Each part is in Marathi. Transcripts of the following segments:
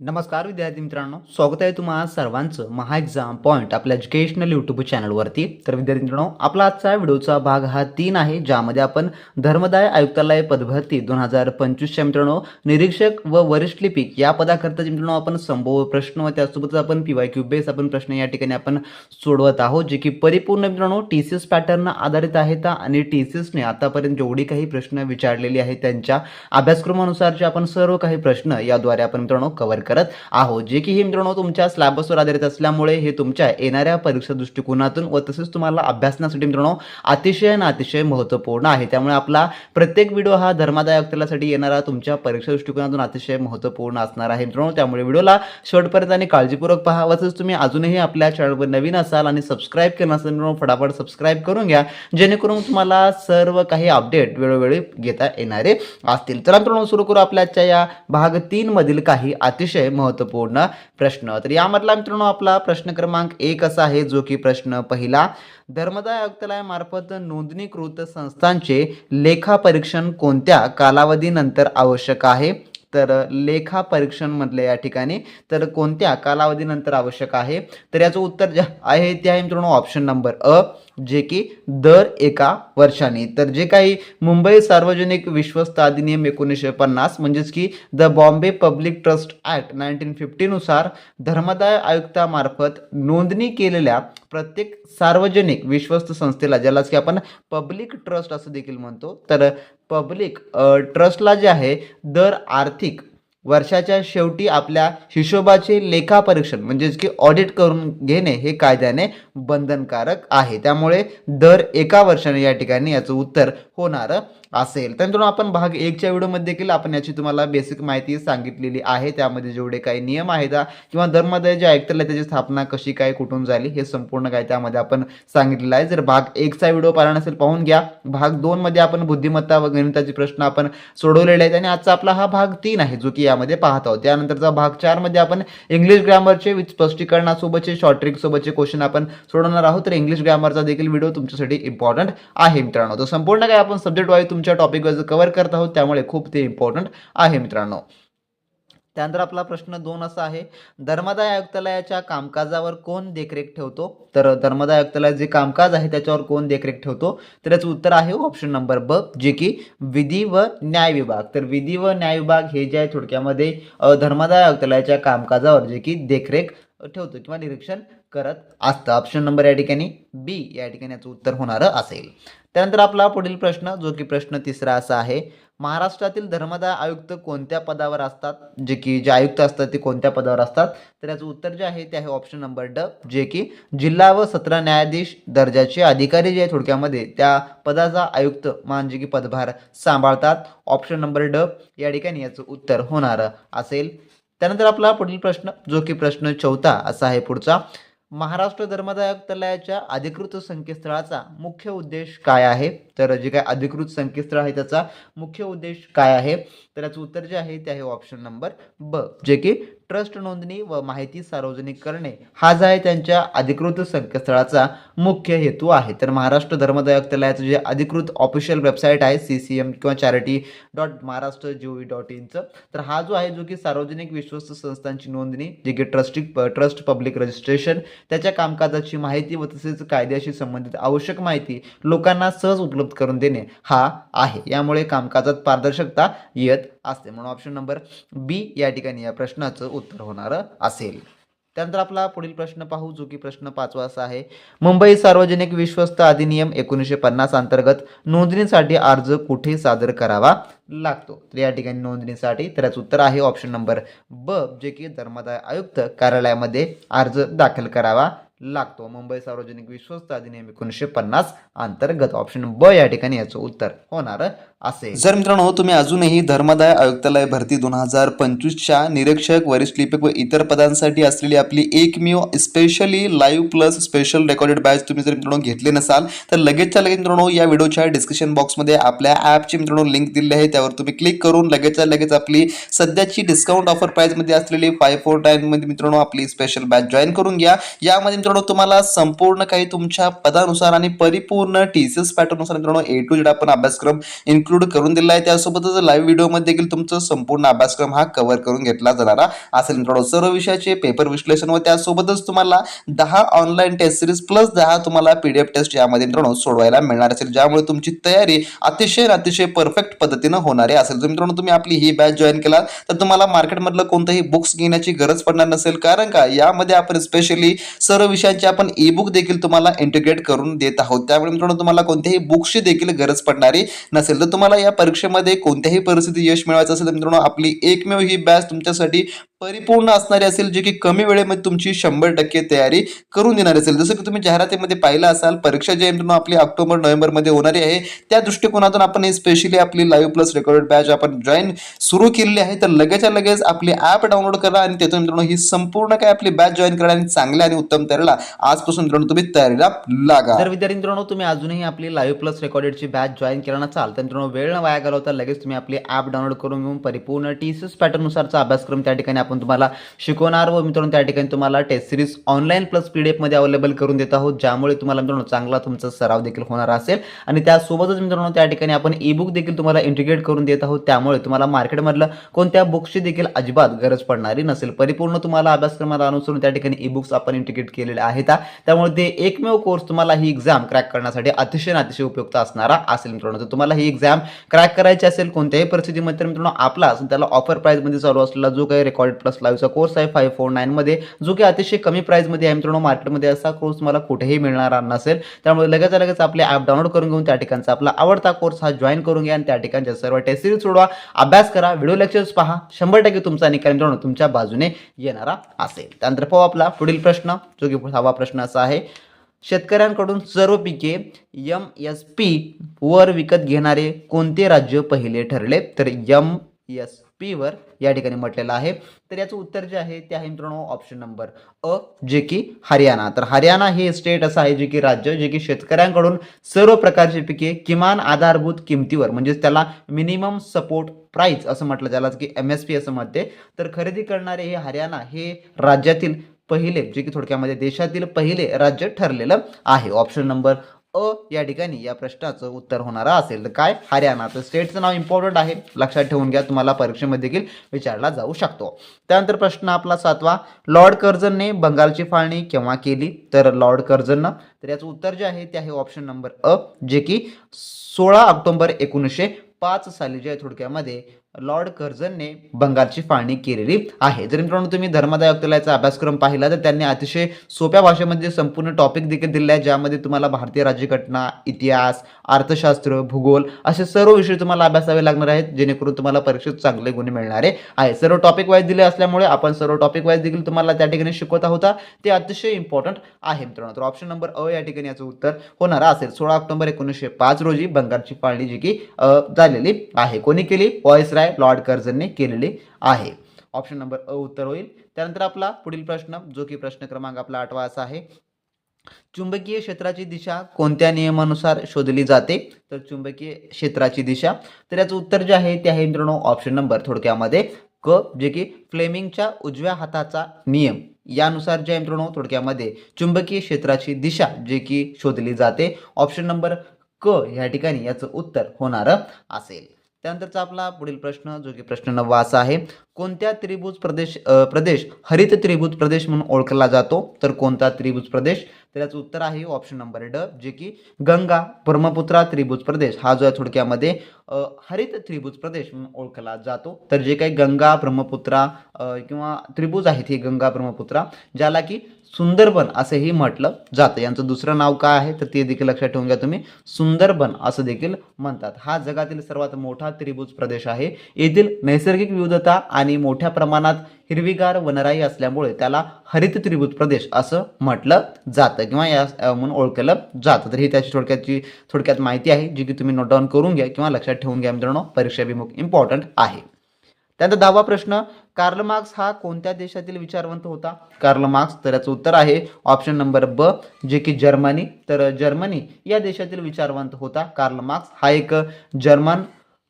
नमस्कार विद्यार्थी मित्रांनो स्वागत आहे तुम्हा सर्वांचं महा एक्झाम पॉईंट आपल्या एज्युकेशनल यूट्यूब चॅनलवरती तर विद्यार्थी मित्रांनो आपला आजचा व्हिडिओचा भाग हा तीन आहे ज्यामध्ये आपण धर्मदाय आयुक्तालय पदभरती दोन हजार पंचवीसच्या मित्रांनो निरीक्षक व वरिष्ठ लिपिक या पदाकरता मित्रांनो आपण संभव प्रश्न व त्यासोबतच आपण पी वाय क्यू बेस आपण प्रश्न या ठिकाणी आपण सोडवत आहोत जे की परिपूर्ण मित्रांनो टी सी एस पॅटर्न आधारित आहेत आणि टी सी एसने आतापर्यंत जेवढी काही प्रश्न विचारलेली आहेत त्यांच्या अभ्यासक्रमानुसारचे आपण सर्व काही प्रश्न याद्वारे आपण मित्रांनो कव्हर करत आहोत. जे की हे मित्रांनो तुमच्या स्लॅबसवर आधारित असल्यामुळे हे तुमच्या येणाऱ्या परीक्षा दृष्टिकोनातून व तसेच तुम्हाला अभ्यासनासाठी मित्रांनो अतिशय आणि अतिशय महत्त्वपूर्ण आहे. त्यामुळे आपला प्रत्येक व्हिडिओ हा धर्मादायक अक्तलासाठी येणारा तुमच्या परीक्षा दृष्टिकोनातून अतिशय महत्त्वपूर्ण असणार आहे मित्रांनो. त्यामुळे व्हिडिओला शेवटपर्यंत आणि काळजीपूर्वक पहा व तसेच तुम्ही अजूनही आपल्या चॅनलवर नवीन असाल आणि सबस्क्राईब केलं नसेल मित्रांनो फटाफट सबस्क्राईब करून घ्या. जेणेकरून तुम्हाला सर्व काही अपडेट वेळोवेळी घेता येणारे असतील. तर मित्रांनो सुरू करू आपल्याच्या या भाग तीन मधील काही अतिशय महत्त्वपूर्ण प्रश्न. तर यामधला मित्रांनो आपला प्रश्न क्रमांक एक असा आहे जो की प्रश्न पहिला. धर्मदाय आयुक्तालयामार्फत नोंदणीकृत संस्थांचे लेखापरीक्षण कोणत्या कालावधीनंतर आवश्यक आहे? तर लेखा परीक्षण म्हटलं या ठिकाणी. तर कोणत्या कालावधीनंतर आवश्यक आहे? तर याचं उत्तर जे आहे ते आहे मित्रांनो ऑप्शन नंबर अ. जे की दर एका वर्षाने. तर जे काही मुंबई सार्वजनिक विश्वस्त अधिनियम एकोणीसशे पन्नास म्हणजेच की the Bombay public trust act nineteen फिफ्टीनुसार धर्मदाय आयुक्तामार्फत नोंदणी केलेल्या प्रत्येक सार्वजनिक विश्वस्त संस्थेला ज्यालाच की आपण पब्लिक ट्रस्ट असं देखील म्हणतो तर पब्लिक ट्रस्टला जे आहे दर आर्थिक वर्षाच्या शेवटी आपल्या हिशोबाचे लेखापरीक्षण म्हणजेच की ऑडिट करून घेणे हे कायद्याने बंधनकारक आहे. त्यामुळे दर एका वर्षाने या ठिकाणी याचं उत्तर होणारं असेल. तर मित्रांनो आपण भाग एकच्या व्हिडिओमध्ये देखील आपण याची तुम्हाला बेसिक माहिती सांगितलेली आहे. त्यामध्ये जेवढे काही नियम आहेत किंवा धर्मादाय जे ऐकतले त्याची स्थापना कशी काय कुठून झाली हे संपूर्ण काय त्यामध्ये आपण सांगितलेलं आहे. जर भाग एकचा व्हिडिओ पाहिला नसेल पाहून घ्या. भाग दोनमध्ये आपण बुद्धिमत्ता व गणिताचे प्रश्न आपण सोडवलेले आहेत. आणि आजचा आपला हा भाग तीन आहे जो की यामध्ये पाहत आहोत. त्यानंतरचा भाग चारमध्ये आपण इंग्लिश ग्रॅमरचे विथ स्पष्टीकरणासोबतचे शॉर्ट क्वेश्चन आपण सोडवणार आहोत. तर इंग्लिश ग्रॅमरचा देखील व्हिडिओ तुमच्यासाठी इम्पॉर्टंट आहे मित्रांनो. तर संपूर्ण काय आपण सब्जेक्ट वाईज तुमच्या टॉपिकवर कव्हर करत आहोत त्यामुळे खूप ते इम्पॉर्टंट आहे मित्रांनो. त्यानंतर आपला प्रश्न दोन असा आहे धर्मदाय आयुक्तालयाच्या कामकाजावर कोण देखरेख ठेवतो? तर धर्मदाय आयुक्तालय जे कामकाज आहे त्याच्यावर कोण देखरेख ठेवतो? तर याचं उत्तर आहे ऑप्शन नंबर ब जे की विधी व न्याय विभाग. तर विधी व न्याय विभाग हे जे आहे थोडक्यामध्ये धर्मदाय आयुक्तालयाच्या कामकाजावर जे की देखरेख ठेवतो किंवा निरीक्षण करत असतं. ऑप्शन नंबर या ठिकाणी बी या ठिकाणी याचं उत्तर होणारं असेल. त्यानंतर आपला पुढील प्रश्न जो की प्रश्न तिसरा असा आहे महाराष्ट्रातील धर्मदाय आयुक्त कोणत्या पदावर असतात? जे की जे आयुक्त असतात ते कोणत्या पदावर असतात? तर याचं उत्तर जे आहे ते आहे ऑप्शन नंबर ड जे की जिल्हा व सत्र न्यायाधीश दर्जाचे अधिकारी जे आहे थोडक्यामध्ये त्या पदाचा आयुक्त मान जे की पदभार सांभाळतात. ऑप्शन नंबर ड या ठिकाणी याचं उत्तर होणार असेल. त्यानंतर आपला पुढील प्रश्न जो की प्रश्न चौथा असा आहे पुढचा. महाराष्ट्र धर्मदाय आयुक्तालयाच्या अधिकृत संकेतस्थळाचा मुख्य उद्देश काय आहे? तर जे काय अधिकृत संकेतस्थळ आहे त्याचा मुख्य उद्देश काय आहे? तर याचं उत्तर जे आहे ते आहे ऑप्शन नंबर ब जे की ट्रस्ट नोंदणी व माहिती सार्वजनिक करणे. हा जो आहे त्यांच्या अधिकृत संकेतस्थळाचा मुख्य हेतू आहे. तर महाराष्ट्र धर्मदाय जे अधिकृत ऑफिशियल वेबसाईट आहे सी सी एम किंवा charity dot Maharashtra G O V dot इनचं तर हा जो आहे जो की सार्वजनिक विश्वस्त संस्थांची नोंदणी जे की ट्रस्टिक ट्रस्ट पब्लिक रजिस्ट्रेशन त्याच्या कामकाजाची माहिती व तसेच कायद्याशी संबंधित आवश्यक माहिती लोकांना सहज उपलब्ध करून देणे हा आहे. यामुळे कामकाजात पारदर्शकता येत असते. म्हणून ऑप्शन नंबर बी या ठिकाणी या प्रश्नाचं उत्तर होणारं असेल. त्यानंतर आपला पुढील प्रश्न पाहू जो की प्रश्न पाचवा असा आहे. मुंबई सार्वजनिक विश्वस्त अधिनियम एकोणीसशे पन्नास अंतर्गत नोंदणीसाठी अर्ज कुठे सादर करावा लागतो? तर या ठिकाणी नोंदणीसाठी तर उत्तर आहे ऑप्शन नंबर ब जे की धर्मदाय आयुक्त कार्यालयामध्ये अर्ज दाखल करावा लागतो. मुंबई सार्वजनिक विश्वस्त अधिनियम एकोणीसशे पन्नास अंतर्गत ऑप्शन ब या ठिकाणी याचं उत्तर होणार. असेल जर मित्रांनो तुम्ही अजूनही धर्मदाय आयुक्तालय भरती दोन हजार पंचवीसच्या निरीक्षक वरिष्ठ लिपिक व इतर पदांसाठी असलेली आपली एकमेव specially live plus special recorded batch तुम्ही जर मित्रांनो घेतले नसाल तर लगेचच्या लगेच मित्रांनो या व्हिडिओच्या डिस्क्रिप्शन बॉक्समध्ये आपल्या ॲपची मित्रांनो लिंक दिली आहे. त्यावर तुम्ही क्लिक करून लगेचच्या लगेच आपली सध्याची डिस्काउंट ऑफर प्राईजमध्ये असलेली फाय फोरमध्ये मित्रांनो आपली स्पेशल बॅच जॉईन करून घ्या. यामध्ये मित्रांनो तुम्हाला संपूर्ण काही तुमच्या पदानुसार आणि परिपूर्ण टी सी एस पॅटर्ननुसार मित्रांनो ए टू जेड आपण अभ्यासक्रम इन्क्लूड इन्क्लूड करून दिला आहे. त्यासोबतच लाईव्ह व्हिडिओमध्ये देखील तुमचं संपूर्ण अभ्यासक्रम हा कव्हर करून घेतला जाणारा असेल. मित्रांनो सर्व विषयाचे पेपर विश्लेषण व त्यासोबतच तुम्हाला दहा ऑनलाईन टेस्ट सिरीज प्लस दहा तुम्हाला पीडीएफ टेस्ट यामध्ये मित्रांनो सोडवायला मिळणार असेल. ज्यामुळे तुमची तयारी अतिशय अतिशय परफेक्ट पद्धतीनं होणारी असेल. तर मित्रांनो तुम्ही आपली ही बॅच जॉईन केला तर तुम्हाला मार्केटमधलं कोणतंही बुक्स घेण्याची गरज पडणार नसेल. कारण का? यामध्ये आपण स्पेशली सर्व विषयांचे आपण ई बुक देखील तुम्हाला इंटिग्रेट करून देत आहोत. त्यामुळे मित्रांनो तुम्हाला कोणत्याही बुक्सची देखील गरज पडणारी नसेल. तर तुम्हाला या परीक्षेमध्ये कोणत्याही परिस्थितीत यश मिळवायचं असेल तर मित्रांनो आपली एकमेव ही बॅच तुमच्यासाठी परिपूर्ण असणारी असेल जे की कमी वेळेमध्ये तुमची शंभर टक्के तयारी करून देणार असेल. जसं की तुम्ही जाहिरातीमध्ये पाहिलं असाल परीक्षा जे आहे आपली ऑक्टोबर नोव्हेंबरमध्ये होणारी आहे. त्या दृष्टिकोनातून आपण हे स्पेशली आपली लाईव्ह प्लस रेकॉर्डेड बॅच आपण जॉईन सुरू केलेली आहे. तर लगेचच्या लगेच आपली ॲप डाउनलोड करा आणि त्यातून मित्रांनो ही संपूर्ण काय आपली बॅच जॉईन करा आणि चांगल्या आणि उत्तम तयारीला आजपासून मित्रांनो तुम्ही तयारीला लागा. तर विद्यार्थी मित्रांनो तुम्ही अजूनही आपली लाईव्ह प्लस रेकॉर्डेडची बॅच जॉईन केला नसाल तर मित्रांनो वेळ न वाया घालवता लगेच तुम्ही आपली ॲप डाउनलोड करून घेऊन परिपूर्ण टी सी पॅटर्नुसारचा पॅटर्ननुसारचा अभ्यासक्रम त्या ठिकाणी आपण तुम्हाला शिकवणार व मित्रांनो त्या ठिकाणी तुम्हाला test series online plus P D एफमध्ये available करून देत आहोत ज्यामुळे तुम्हाला मित्रांनो चांगला तुमचा सराव देखील होणार असेल. आणि त्यासोबतच मित्रांनो त्या ठिकाणी आपण ई बुक देखील तुम्हाला इंटिग्रेट करून देत आहोत. त्यामुळे तुम्हाला मार्केटमधलं कोणत्या बुक्सची देखील अजिबात गरज पडणारी नसेल. परिपूर्ण तुम्हाला अभ्यासक्रमाला अनुसरून त्या ठिकाणी ई बुक्स आपण इंटिग्रेट केलेले आहेत. त्यामुळे ते एकमेव कोर्स तुम्हाला ही एक्झाम क्रॅक करण्यासाठी अतिशय अतिशय उपयुक्त असणारा असेल मित्रांनो. तर तुम्हाला ही एक्झाम क्रॅक करायची असेल कोणत्याही परिस्थितीमध्ये तर मित्रांनो आपला त्याला ऑफर प्राईजमध्ये चालू असलेला जो काही रेकॉर्ड प्लस लाईव्हचा कोर्स आहे फाईव्ह फोर नाईनमध्ये जो की अतिशय कमी प्राईजमध्ये आहे मित्रांनो. मार्केटमध्ये असा कोर्स तुम्हाला कुठेही मिळणार नसेल. त्यामुळे लगेच लगेच आपले ॲप डाउनलोड करून घेऊन त्या ठिकाणचा आपला आवडता कोर्स हा जॉईन करून घ्या आणि त्या ठिकाणच्या सर्व टेस्ट सिरीज सोडवा. अभ्यास करा व्हिडिओ लेक्चर्स पहा. शंभर टक्के तुमचा निकाल मित्रांनो तुमच्या बाजूने येणारा असेल. त्यानंतर पाहू आपला पुढील प्रश्न जो की सहावा प्रश्न असा आहे. शेतकऱ्यांकडून सर्व पिके एम एस पी वर विकत घेणारे कोणते राज्य पहिले ठरले? तर एम एस पी वर या ठिकाणी म्हटलेलं आहे. तर याचं उत्तर जे आहे ते आहे मित्रांनो ऑप्शन नंबर अ जे की हरियाणा. तर हरियाणा हे स्टेट असं आहे जे की राज्य जे की शेतकऱ्यांकडून सर्व प्रकारची पिके किमान आधारभूत किमतीवर म्हणजेच त्याला मिनिमम सपोर्ट प्राईस असं म्हटलं त्याला की एम एस पी असं म्हणते. तर खरेदी करणारे हे हरियाणा हे राज्यातील पहिले जे की थोडक्यामध्ये देशातील पहिले राज्य ठरलेलं आहे. ऑप्शन नंबर अ या ठिकाणी या प्रश्नाचं उत्तर होणारा असेल. तर काय? हरियाणा तर स्टेटचं नाव इम्पॉर्टंट आहे. लक्षात ठेवून घ्या तुम्हाला परीक्षेमध्ये देखील विचारला जाऊ शकतो. त्यानंतर प्रश्न आपला सातवा लॉर्ड कर्जनने बंगालची फाळणी केव्हा केली? तर लॉर्ड कर्जननं तर याचं उत्तर जे आहे ते आहे ऑप्शन नंबर अ जे की सोळा ऑक्टोबर एकोणीसशे पाच साली जे थोडक्यामध्ये लॉर्ड कर्जनने बंगालची फाळणी केलेली आहे. जर मित्रांनो तुम्ही धर्मादाय आयुक्तालयाचा अभ्यासक्रम पाहिला तर त्यांनी अतिशय सोप्या भाषेमध्ये संपूर्ण टॉपिक देखील दिले आहे ज्यामध्ये तुम्हाला भारतीय राज्यघटना इतिहास अर्थशास्त्र भूगोल असे सर्व विषय तुम्हाला अभ्यासावे लागणार आहेत जेणेकरून तुम्हाला परीक्षेत चांगले गुण मिळणारे आहे सर्व टॉपिक वाईज दिले असल्यामुळे आपण सर्व टॉपिक वाईज देखील तुम्हाला त्या ठिकाणी शिकवत आहोत. ते अतिशय इम्पॉर्टंट आहे मित्रांनो. तर ऑप्शन नंबर अ या ठिकाणी याचं उत्तर होणार असेल. सोळा ऑक्टोबर एकोणीसशे पाच रोजी बंगालची फाळणी जी की झालेली आहे. कोणी केली? वॉइस राय लॉर्ड कर्जनने केलेले आहे. ऑप्शन नंबर अ उत्तर होईल. त्यानंतर आपला पुढील प्रश्न जो की प्रश्न क्रमांक आपला आठवा असा आहे. चुंबकीय क्षेत्राची दिशा कोणत्या नियमानुसार शोधली जाते? तर चुंबकीय क्षेत्राची दिशा. तर याचं उत्तर जे आहे ते आहे मित्रांनो ऑप्शन नंबर थोडक्यामध्ये क जे की फ्लेमिंगच्या उजव्या हाताचा नियम. यानुसार जे आहे मित्रांनो थोडक्यामध्ये चुंबकीय क्षेत्राची दिशा जे की शोधली जाते. ऑप्शन नंबर क ह्या ठिकाणी याचं उत्तर होणार असेल. त्यानंतरचा आपला पुढील प्रश्न जो की प्रश्न नववा असा आहे कोणत्या त्रिभुज प्रदेश प्रदेश हरित त्रिभुज प्रदेश म्हणून ओळखला जातो? तर कोणता त्रिभुज प्रदेश? तर याचं उत्तर आहे ऑप्शन नंबर ड जे की गंगा ब्रह्मपुत्रा त्रिभुज प्रदेश. हा जो आहे थोडक्यामध्ये हरित त्रिभुज प्रदेश म्हणून ओळखला जातो. तर जे काही गंगा ब्रह्मपुत्रा किंवा त्रिभुज आहेत हे गंगा ब्रह्मपुत्रा ज्याला की सुंदरबन असंही म्हटलं जातं. यांचं दुसरं नाव काय आहे? तर ते देखील लक्षात ठेवून घ्या तुम्ही. सुंदरबन असं देखील म्हणतात. हा जगातील सर्वात मोठा त्रिभुज प्रदेश आहे. येथील नैसर्गिक विविधता आणि मोठ्या प्रमाणात हिरवीगार वनराई असल्यामुळे त्याला हरित त्रिभुज प्रदेश असं म्हटलं जातं किंवा या म्हणून ओळखलं जातं. तर ही त्याची थोडक्याची थोडक्यात माहिती आहे जी की तुम्ही नोट डाऊन करून घ्या किंवा लक्षात ठेवून घ्या मित्रांनो. परीक्षाभिमुख इम्पॉर्टंट आहे. त्यानंतर दहावा प्रश्न कार्ल मार्क्स हा कोणत्या देशातील विचारवंत होता? कार्ल मार्क्स तर याचं उत्तर आहे ऑप्शन नंबर ब जे की जर्मनी. तर जर्मनी या देशातील विचारवंत होता. कार्ल मार्क्स हा एक जर्मन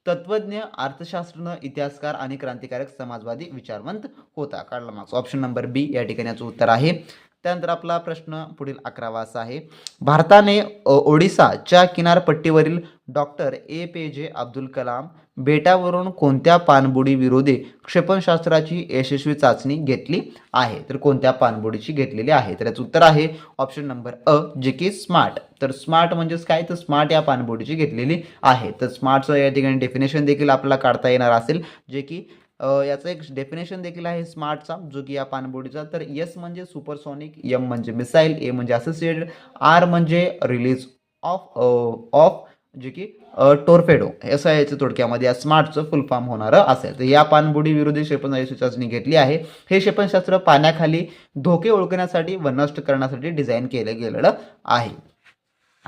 तत्वज्ञ अर्थशास्त्रज्ञ इतिहासकार आणि क्रांतिकारक समाजवादी विचारवंत होता. Karl Marx option number B या ठिकाणी याचं उत्तर आहे. त्यानंतर आपला प्रश्न पुढील अकरावा असा आहे. भारताने ओडिसाच्या किनारपट्टीवरील डॉक्टर ए पी जे अब्दुल कलाम बेटावरून कोणत्या पाणबुडी विरोधी क्षेपणास्त्राची यशस्वी चाचणी घेतली आहे? तर कोणत्या पाणबुडीची घेतलेली आहे? तर याचं उत्तर आहे ऑप्शन नंबर अ जे की स्मार्ट तर स्मार्ट म्हणजेच काय? तर स्मार्ट या पाणबुडीची घेतलेली आहे. तर स्मार्टचं या ठिकाणी डेफिनेशन देखील आपल्याला काढता येणार असेल जे की याचं एक डेफिनेशन देखील आहे स्मार्टचा जो की या पाणबुडीचा तर एस म्हणजे सुपरसॉनिक एम म्हणजे मिसाईल ए म्हणजे असोसिएटेड आर म्हणजे रिलीज ऑफ ऑफ जे की टोरफेडो असं आहे याचं थोडक्यामध्ये. या स्मार्टचं फुल फॉर्म होणारं असेल. तर या पाणबुडी विरोधी क्षेपणास्त्राची चाचणी घेतली आहे. हे क्षेपणास्त्र पाण्याखाली धोके ओळखण्यासाठी व नष्ट करण्यासाठी डिझाईन केलं गेलेलं आहे.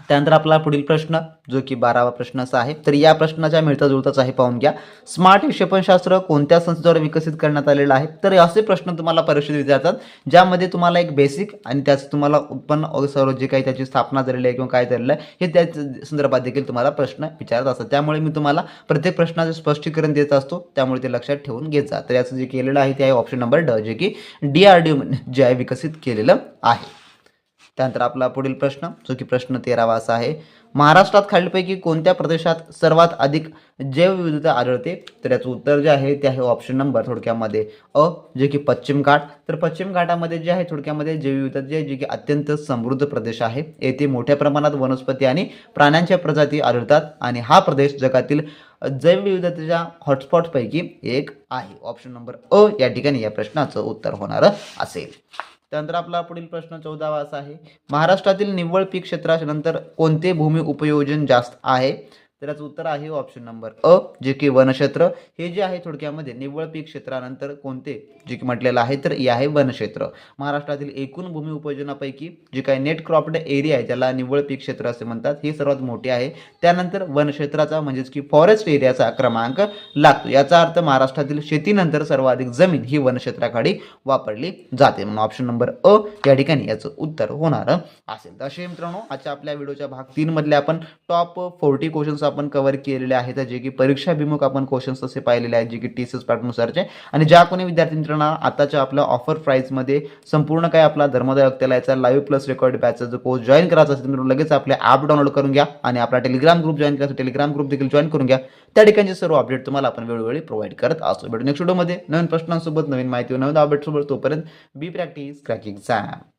त्यानंतर आपला पुढील प्रश्न जो की बारावा प्रश्न असा आहे. तर या प्रश्नाच्या मिळता जुळताच आहे पाहून घ्या. स्मार्ट क्षेपणशास्त्र कोणत्या संस्थेद्वारे विकसित करण्यात आलेलं आहे? तर असे प्रश्न तुम्हाला परीक्षेत विचारतात ज्यामध्ये तुम्हाला एक बेसिक आणि त्याचं तुम्हाला उत्पन्न सर्व जे काही त्याची स्थापना झालेली आहे किंवा काय झालेलं आहे हे त्या संदर्भात देखील तुम्हाला प्रश्न विचारत असतात. त्यामुळे मी तुम्हाला प्रत्येक प्रश्नाचं स्पष्टीकरण देत असतो. त्यामुळे ते लक्षात ठेवून घेत जा. तर याचं जे केलेलं आहे ते आहे ऑप्शन नंबर ड जे की डी आर डी जे आहे विकसित केलेलं आहे. त्यानंतर आपला पुढील प्रश्न जो की प्रश्न तेरावा असा आहे. महाराष्ट्रात खालीलपैकी कोणत्या प्रदेशात सर्वात अधिक जैवविविधता आढळते? तर याचं उत्तर जे आहे ते आहे ऑप्शन नंबर थोडक्यामध्ये अ जे की पश्चिम घाट. तर पश्चिम घाटामध्ये जे आहे थोडक्यामध्ये जैवविविधता जे आहे, जे की अत्यंत समृद्ध प्रदेश आहे. येथे मोठ्या प्रमाणात वनस्पती आणि प्राण्यांच्या प्रजाती आढळतात आणि हा प्रदेश जगातील जैवविविधतेच्या हॉटस्पॉटपैकी एक आहे. ऑप्शन नंबर अ या ठिकाणी या प्रश्नाचं उत्तर होणारं असेल. त्यानंतर आपला पुढील प्रश्न चौदावा असा आहे महाराष्ट्रातील निव्वळ पीक क्षेत्रानंतर कोणते भूमी उपयोजन जास्त आहे? तर याचं उत्तर आहे ऑप्शन नंबर अ जे की वनक्षेत्र. हे जे आहे थोडक्यामध्ये निव्वळ पीक क्षेत्रानंतर कोणते? जे की म्हटलेलं आहे तर हे आहे वनक्षेत्र. महाराष्ट्रातील एकूण भूमी उपयोजनापैकी जे काही नेट क्रॉप्ड एरिया आहे ज्याला निव्वळ पीक क्षेत्र असे म्हणतात हे सर्वात मोठे आहे. त्यानंतर वनक्षेत्राचा म्हणजेच की फॉरेस्ट एरियाचा क्रमांक लागतो. याचा अर्थ महाराष्ट्रातील शेतीनंतर सर्वाधिक जमीन ही वनक्षेत्राखाली वापरली जाते. म्हणून ऑप्शन नंबर अ या ठिकाणी याचं उत्तर होणार असेल. तर असे मित्रांनो आजच्या आपल्या व्हिडिओच्या भाग तीनमधले आपण टॉप फोर्टी क्वेश्चन्स आपण कव्हर केलेले आहेत जे की परीक्षाभिमुख आपण क्वेश्चन्स असे पाहिलेले आहेत जे की टी सी एस पॅटर्नुसारचे आणि ज्या कोणी विद्यार्थी मित्रांना आताच्या आपल्या ऑफर प्राईजमध्ये संपूर्ण काय आपला धर्मदाय याचा लाईव्ह प्लस रेकॉर्ड बॅचचा जो कोर्स जॉईन करायचा असेल तर लगेच आपले ॲप डाउनलोड करून घ्या आणि आपला टेलिग्राम ग्रुप जॉईन करायचा टेलिग्राम ग्रुप देखील जॉईन करून घ्या. त्या ठिकाणचे सर्व अपडेट तुम्हाला आपण वेळोवेळी प्रोव्हाइड करत असतो भेटू नेक्स्ट व्हिडिओमध्ये नवीन प्रश्नांसोबत नवीन माहिती नवीन अपडेटसोबत तोपर्यंत बी प्रॅक्टिस क्रॅकिंग एक्झाम